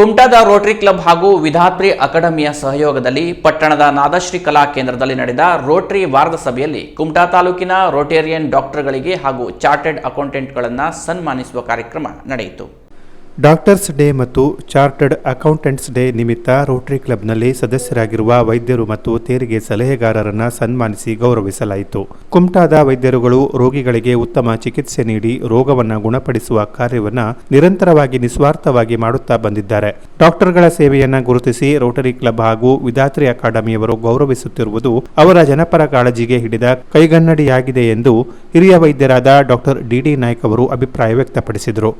ಕುಮಟಾದ Rotary club ಹಾಗೂ ವಿಧಾತ್ರಿ ಅಕಾಡೆಮಿಯ ಸಹಯೋಗದಲ್ಲಿ ಪಟ್ಟಣದ ನಾದಶ್ರೀ ಕಲಾ ಕೇಂದ್ರದಲ್ಲಿ ನಡೆದ ರೋಟರಿ ವಾರದ ಸಭೆಯಲ್ಲಿ ಕುಮಟಾ ತಾಲೂಕಿನ ರೋಟೇರಿಯನ್ ಡಾಕ್ಟರ್ಗಳಿಗೆ ಹಾಗೂ ಚಾರ್ಟೆಡ್ ಅಕೌಂಟೆಂಟ್ಗಳನ್ನು ಸನ್ಮಾನಿಸುವ ಕಾರ್ಯಕ್ರಮ ನಡೆಯಿತು. ಡಾಕ್ಟರ್ಸ್ ಡೇ ಮತ್ತು ಚಾರ್ಟರ್ಡ್ ಅಕೌಂಟೆಂಟ್ಸ್ ಡೇ ನಿಮಿತ್ತ ರೋಟರಿ ಕ್ಲಬ್ನಲ್ಲಿ ಸದಸ್ಯರಾಗಿರುವ ವೈದ್ಯರು ಮತ್ತು ತೆರಿಗೆ ಸಲಹೆಗಾರರನ್ನು ಸನ್ಮಾನಿಸಿ ಗೌರವಿಸಲಾಯಿತು. ಕುಮಟಾದ ವೈದ್ಯರುಗಳು ರೋಗಿಗಳಿಗೆ ಉತ್ತಮ ಚಿಕಿತ್ಸೆ ನೀಡಿ ರೋಗವನ್ನು ಗುಣಪಡಿಸುವ ಕಾರ್ಯವನ್ನು ನಿರಂತರವಾಗಿ ನಿಸ್ವಾರ್ಥವಾಗಿ ಮಾಡುತ್ತಾ ಬಂದಿದ್ದಾರೆ. ಡಾಕ್ಟರ್ಗಳ ಸೇವೆಯನ್ನು ಗುರುತಿಸಿ ರೋಟರಿ ಕ್ಲಬ್ ಹಾಗೂ ವಿದಾತ್ರಿ ಅಕಾಡೆಮಿಯವರು ಗೌರವಿಸುತ್ತಿರುವುದು ಅವರ ಜನಪರ ಕಾಳಜಿಗೆ ಹಿಡಿದ ಕೈಗನ್ನಡಿಯಾಗಿದೆ ಎಂದು ಹಿರಿಯ ವೈದ್ಯರಾದ ಡಾಕ್ಟರ್ ಡಿಡಿ ನಾಯ್ಕ ಅವರು ಅಭಿಪ್ರಾಯ ವ್ಯಕ್ತಪಡಿಸಿದರು.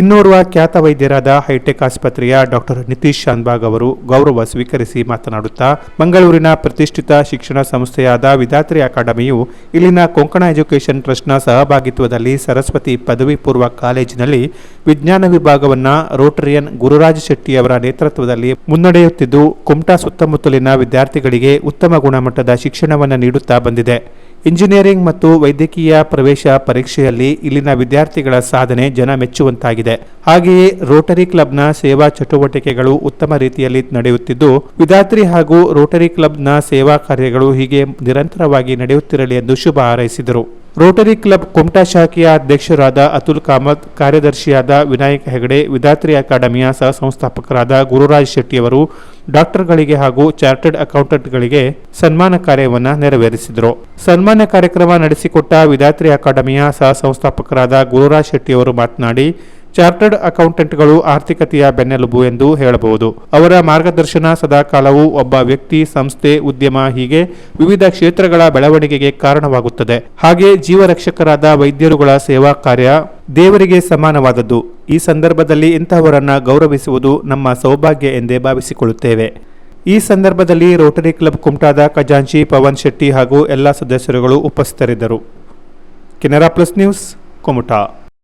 ಇನ್ನೋರ್ವ ಖ್ಯಾತ ವೈದ್ಯರಾದ ಹೈಟೆಕ್ ಆಸ್ಪತ್ರೆಯ ಡಾಕ್ಟರ್ ನಿತೀಶ್ ಶಾನ್ಬಾಗ್ ಅವರು ಗೌರವ ಸ್ವೀಕರಿಸಿ ಮಾತನಾಡುತ್ತಾ, ಮಂಗಳೂರಿನ ಪ್ರತಿಷ್ಠಿತ ಶಿಕ್ಷಣ ಸಂಸ್ಥೆಯಾದ ವಿಧಾತ್ರಿ ಅಕಾಡೆಮಿಯು ಇಲ್ಲಿನ ಕೊಂಕಣ ಎಜುಕೇಷನ್ ಟ್ರಸ್ಟ್ನ ಸಹಭಾಗಿತ್ವದಲ್ಲಿ ಸರಸ್ವತಿ ಪದವಿ ಪೂರ್ವ ಕಾಲೇಜಿನಲ್ಲಿ ವಿಜ್ಞಾನ ವಿಭಾಗವನ್ನು ರೋಟರಿಯನ್ ಗುರುರಾಜ್ ಶೆಟ್ಟಿಯವರ ನೇತೃತ್ವದಲ್ಲಿ ಮುನ್ನಡೆಯುತ್ತಿದ್ದು, ಕುಮಟಾ ಸುತ್ತಮುತ್ತಲಿನ ವಿದ್ಯಾರ್ಥಿಗಳಿಗೆ ಉತ್ತಮ ಗುಣಮಟ್ಟದ ಶಿಕ್ಷಣವನ್ನು ನೀಡುತ್ತಾ ಬಂದಿದೆ. ಇಂಜಿನಿಯರಿಂಗ್ ಮತ್ತು ವೈದ್ಯಕೀಯ ಪ್ರವೇಶ ಪರೀಕ್ಷೆಯಲ್ಲಿ ಇಲ್ಲಿನ ವಿದ್ಯಾರ್ಥಿಗಳ ಸಾಧನೆ ಜನ ಮೆಚ್ಚುವಂತಾಗಿದೆ. ಹಾಗೆಯೇ ರೋಟರಿ ಕ್ಲಬ್ನ ಸೇವಾ ಚಟುವಟಿಕೆಗಳು ಉತ್ತಮ ರೀತಿಯಲ್ಲಿ ನಡೆಯುತ್ತಿದ್ದು, ವಿದ್ಯಾರ್ಥಿ ಹಾಗೂ ರೋಟರಿ ಕ್ಲಬ್ನ ಸೇವಾ ಕಾರ್ಯಗಳು ಹೀಗೆ ನಿರಂತರವಾಗಿ ನಡೆಯುತ್ತಿರಲಿ ಎಂದು ಶುಭ ಹಾರೈಸಿದರು. ರೋಟರಿ ಕ್ಲಬ್ ಕುಮಟಾ ಶಾಖೆಯ ಅಧ್ಯಕ್ಷರಾದ ಅತುಲ್ ಕಾಮತ್, ಕಾರ್ಯದರ್ಶಿಯಾದ ವಿನಾಯಕ ಹೆಗಡೆ ವಿಧಾತ್ರಿ ಅಕಾಡೆಮಿಯ ಸಹ ಸಂಸ್ಥಾಪಕರಾದ ಗುರುರಾಜ್ ಶೆಟ್ಟಿಯವರು, ಡಾಕ್ಟರ್ಗಳಿಗೆ ಹಾಗೂ ಚಾರ್ಟರ್ಡ್ ಅಕೌಂಟೆಂಟ್ಗಳಿಗೆ ಸನ್ಮಾನ ಕಾರ್ಯವನ್ನು ನೆರವೇರಿಸಿದರು. ಸನ್ಮಾನ ಕಾರ್ಯಕ್ರಮ ನಡೆಸಿಕೊಟ್ಟ ವಿಧಾತ್ರಿ ಅಕಾಡೆಮಿಯ ಸಹ ಸಂಸ್ಥಾಪಕರಾದ ಗುರುರಾಜ್ ಶೆಟ್ಟಿಯವರು ಮಾತನಾಡಿ ಚಾರ್ಟರ್ಡ್ ಅಕೌಂಟೆಂಟ್ಗಳು ಆರ್ಥಿಕತೆಯ ಬೆನ್ನೆಲುಬು ಎಂದು ಹೇಳಬಹುದು. ಅವರ ಮಾರ್ಗದರ್ಶನ ಸದಾಕಾಲವು ಒಬ್ಬ ವ್ಯಕ್ತಿ, ಸಂಸ್ಥೆ, ಉದ್ಯಮ ಹೀಗೆ ವಿವಿಧ ಕ್ಷೇತ್ರಗಳ ಬೆಳವಣಿಗೆಗೆ ಕಾರಣವಾಗುತ್ತದೆ. ಹಾಗೆ ಜೀವರಕ್ಷಕರಾದ ವೈದ್ಯರುಗಳ ಸೇವಾ ಕಾರ್ಯ ದೇವರಿಗೆ ಸಮಾನವಾದದ್ದು. ಈ ಸಂದರ್ಭದಲ್ಲಿ ಇಂತಹವರನ್ನು ಗೌರವಿಸುವುದು ನಮ್ಮ ಸೌಭಾಗ್ಯ ಎಂದೇ ಭಾವಿಸಿಕೊಳ್ಳುತ್ತೇವೆ. ಈ ಸಂದರ್ಭದಲ್ಲಿ ರೋಟರಿ ಕ್ಲಬ್ ಕುಮಟಾದ ಖಜಾಂಚಿ, ಪವನ್ ಶೆಟ್ಟಿ ಹಾಗೂ ಎಲ್ಲ ಸದಸ್ಯರುಗಳು ಉಪಸ್ಥಿತರಿದ್ದರು. Canara plus news, Kumta.